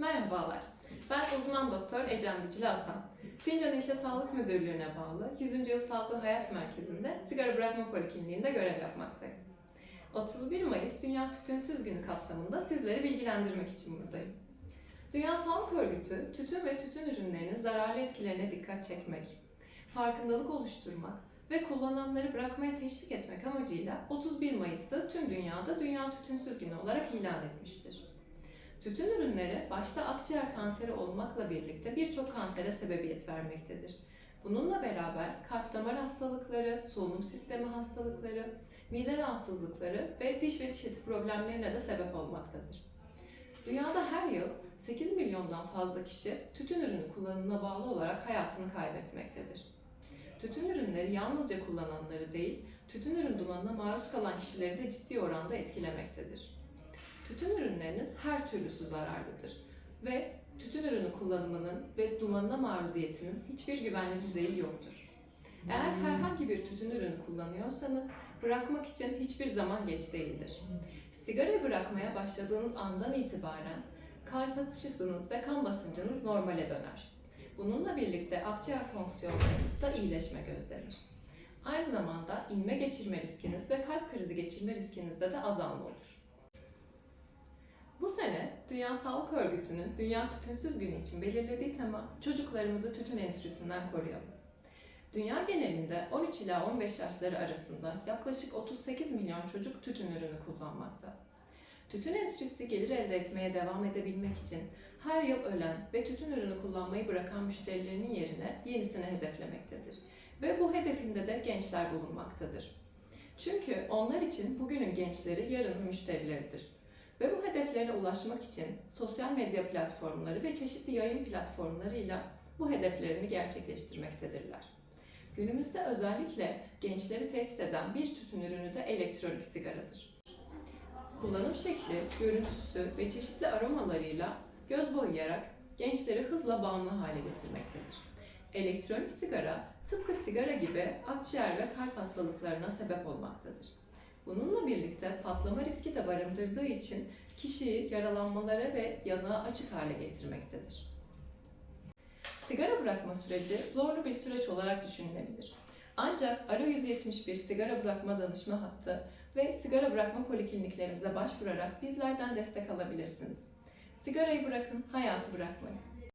Merhabalar. Ben uzman doktor Ecem Dicili Hasan. Sincan İlçe Sağlık Müdürlüğü'ne bağlı 100. Yıl Sağlıklı Hayat Merkezi'nde sigara bırakma polikliniğinde görev yapmaktayım. 31 Mayıs Dünya Tütünsüz Günü kapsamında sizleri bilgilendirmek için buradayım. Dünya Sağlık Örgütü, tütün ve tütün ürünlerinin zararlı etkilerine dikkat çekmek, farkındalık oluşturmak ve kullananları bırakmaya teşvik etmek amacıyla 31 Mayıs'ı tüm dünyada Dünya Tütünsüz Günü olarak ilan etmiştir. Tütün ürünleri başta akciğer kanseri olmakla birlikte birçok kansere sebebiyet vermektedir. Bununla beraber kalp damar hastalıkları, solunum sistemi hastalıkları, mide rahatsızlıkları ve diş ve diş eti problemlerine de sebep olmaktadır. Dünyada her yıl 8 milyondan fazla kişi tütün ürünü kullanımına bağlı olarak hayatını kaybetmektedir. Tütün ürünleri yalnızca kullananları değil, tütün ürün dumanına maruz kalan kişileri de ciddi oranda etkilemektedir. Tütün ürünlerinin her türlüsü zararlıdır ve tütün ürünü kullanımının ve dumanına maruziyetinin hiçbir güvenli düzeyi yoktur. Eğer herhangi bir tütün ürünü kullanıyorsanız bırakmak için hiçbir zaman geç değildir. Sigara bırakmaya başladığınız andan itibaren kalp atışınız ve kan basıncınız normale döner. Bununla birlikte akciğer fonksiyonlarınız da iyileşme gösterir. Aynı zamanda inme geçirme riskiniz ve kalp krizi geçirme riskinizde de azalma olur. Sene Dünya Sağlık Örgütü'nün Dünya Tütünsüz Günü için belirlediği tema çocuklarımızı tütün endüstrisinden koruyalım. Dünya genelinde 13 ila 15 yaşları arasında yaklaşık 38 milyon çocuk tütün ürünü kullanmakta. Tütün endüstrisi gelir elde etmeye devam edebilmek için her yıl ölen ve tütün ürünü kullanmayı bırakan müşterilerinin yerine yenisini hedeflemektedir. Ve bu hedefinde de gençler bulunmaktadır. Çünkü onlar için bugünün gençleri yarının müşterileridir. Ve bu hedeflerine ulaşmak için sosyal medya platformları ve çeşitli yayın platformlarıyla bu hedeflerini gerçekleştirmektedirler. Günümüzde özellikle gençleri tehdit eden bir tütün ürünü de elektronik sigaradır. Kullanım şekli, görüntüsü ve çeşitli aromalarıyla göz boyayarak gençleri hızla bağımlı hale getirmektedir. Elektronik sigara tıpkı sigara gibi akciğer ve kalp hastalıklarına sebep olmaktadır. Bununla birlikte patlama riski de barındırdığı için kişiyi yaralanmalara ve yanığa açık hale getirmektedir. Sigara bırakma süreci zorlu bir süreç olarak düşünülebilir. Ancak Alo 171 sigara bırakma danışma hattı ve sigara bırakma polikliniklerimize başvurarak bizlerden destek alabilirsiniz. Sigarayı bırakın, hayatı bırakmayın.